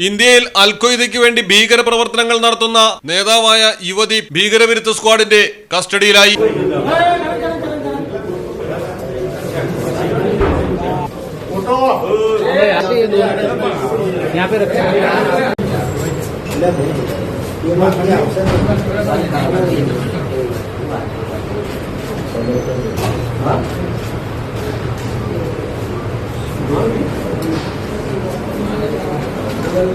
ഇന്ത്യയിൽ അൽഖയ്ദയ്ക്ക് വേണ്ടി ഭീകര പ്രവർത്തനങ്ങൾ നടത്തുന്ന നേതാവായ യുവതി ഭീകരവിരുദ്ധ സ്ക്വാഡിന്റെ കസ്റ്റഡിയിലായി Thank you. മുപ്പത്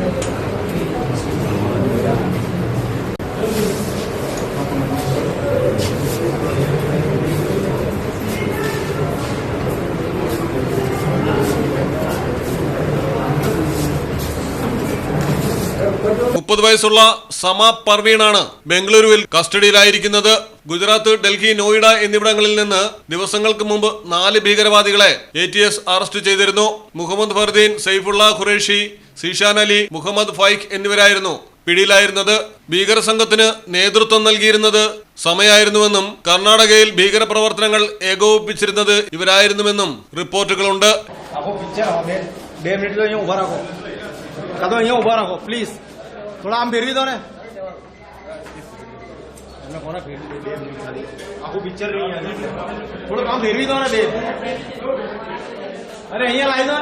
വയസ്സുള്ള സമ പർവീണാണ് ബംഗളൂരുവിൽ കസ്റ്റഡിയിലായിരിക്കുന്നത്. ഗുജറാത്ത് ഡൽഹി നോയിഡ എന്നിവിടങ്ങളിൽ നിന്ന് ദിവസങ്ങൾക്ക് മുമ്പ് നാല് ഭീകരവാദികളെ എ അറസ്റ്റ് ചെയ്തിരുന്നു. മുഹമ്മദ് ഫർദീൻ സൈഫുള്ള ഖുറേഷി സീഷാൻ അലി മുഹമ്മദ് ഫൈഖ് എന്നിവരായിരുന്നു പിടിയിലായിരുന്നത്. ഭീകര സംഘത്തിന് നേതൃത്വം നൽകിയിരുന്നത് സമയായിരുന്നുവെന്നും കർണാടകയിൽ ഭീകര പ്രവർത്തനങ്ങൾ ഏകോപിപ്പിച്ചിരുന്നത് ഇവരായിരുന്നുവെന്നും റിപ്പോർട്ടുകളുണ്ട്. अरे यहाँ लाई दो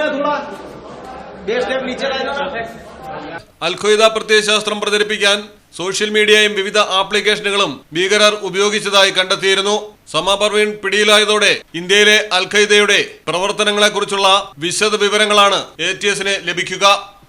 അൽഖ്വയ്ദ പ്രത്യയശാസ്ത്രം പ്രചരിപ്പിക്കാൻ സോഷ്യൽ മീഡിയയും വിവിധ ആപ്ലിക്കേഷനുകളും ഭീകരർ ഉപയോഗിച്ചതായി കണ്ടെത്തിയിരുന്നു. സമ പിടിയിലായതോടെ ഇന്ത്യയിലെ അൽഖയ്ദയുടെ പ്രവർത്തനങ്ങളെക്കുറിച്ചുള്ള വിശദ വിവരങ്ങളാണ് എ ലഭിക്കുക.